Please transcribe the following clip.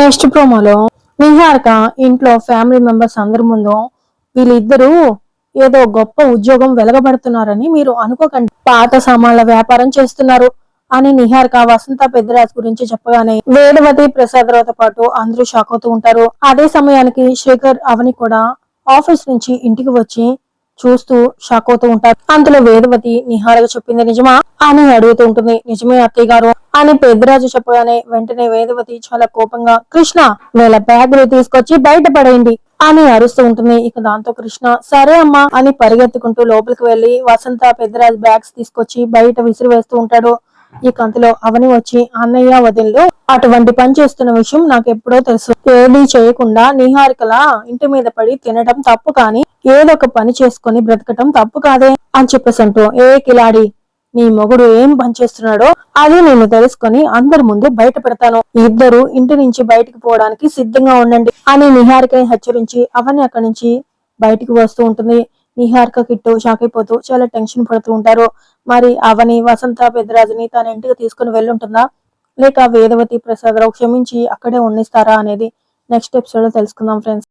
Next ప్రోమోలో నిహారిక ఇంట్లో family members అందరి ముందు వీళ్ళిద్దరూ ఏదో గొప్ప ఉద్యోగం వెలగబడుతున్నారని మీరు అనుకోకండి. పాత సామాన్ల వ్యాపారం చేస్తున్నారు అని నిహారిక వసంత పెద్దరాజ్ గురించి చెప్పగానే వేదవతి ప్రసాదరావుతో పాటు అందరూ షాక్ అవుతూ ఉంటారు. అదే సమయానికి శేఖర్ అవని కూడా ఆఫీస్ నుంచి ఇంటికి వచ్చి చూస్తూ షాక్ అవుతూ ఉంటారు. అంతలో వేదవతి నిహారగా చెప్పింది నిజమా? అని అడుగుతూ ఉంటుంది. నిజమే అత్తయ్య గారు అని పెద్దరాజు చెప్పగానే వెంటనే వేదవతి చాలా కోపంగా కృష్ణ వీళ్ళ బ్యాగులు తీసుకొచ్చి బయట పడేయండి అని అరుస్తూ ఉంటుంది. ఇక దాంతో కృష్ణ సరే అమ్మా అని పరిగెత్తుకుంటూ లోపలికి వెళ్ళి వసంత పెద్దరాజు బ్యాగ్స్ తీసుకొచ్చి బయట విసిరి వేస్తూ ఉంటాడు. ఈ కంతలో అవని వచ్చి అన్నయ్య వదిన్లు అటువంటి పని చేస్తున్న విషయం నాకు ఎప్పుడో తెలుసు. ఏది చేయకుండా నిహారికలా ఇంటి మీద పడి తినడం తప్పు కానీ ఏదో ఒక పని చేసుకొని బ్రతకటం తప్పు కాదే? అని చెప్పేసి అంటూ ఏ కిలాడి నీ మొగుడు ఏం పని చేస్తున్నాడో అది నేను తెలుసుకొని అందరి ముందు బయట పెడతాను. ఇద్దరు ఇంటి నుంచి బయటికి పోవడానికి సిద్ధంగా ఉండండి అని నిహారికని హెచ్చరించి అవని అక్కడి నుంచి బయటికి వస్తూ ఉంటుంది. నిహారిక కిట్టు షాక్ అయిపోతూ చాలా టెన్షన్ పడుతూ ఉంటారు. మరి అవని వసంత పెద్దరాజుని తన ఇంటికి తీసుకుని వెళ్ళుంటుందా? లేక వేదవతి ప్రసాదరావు క్షమించి అక్కడే ఉండిస్తారా అనేది నెక్స్ట్ ఎపిసోడ్లో తెలుసుకుందాం ఫ్రెండ్స్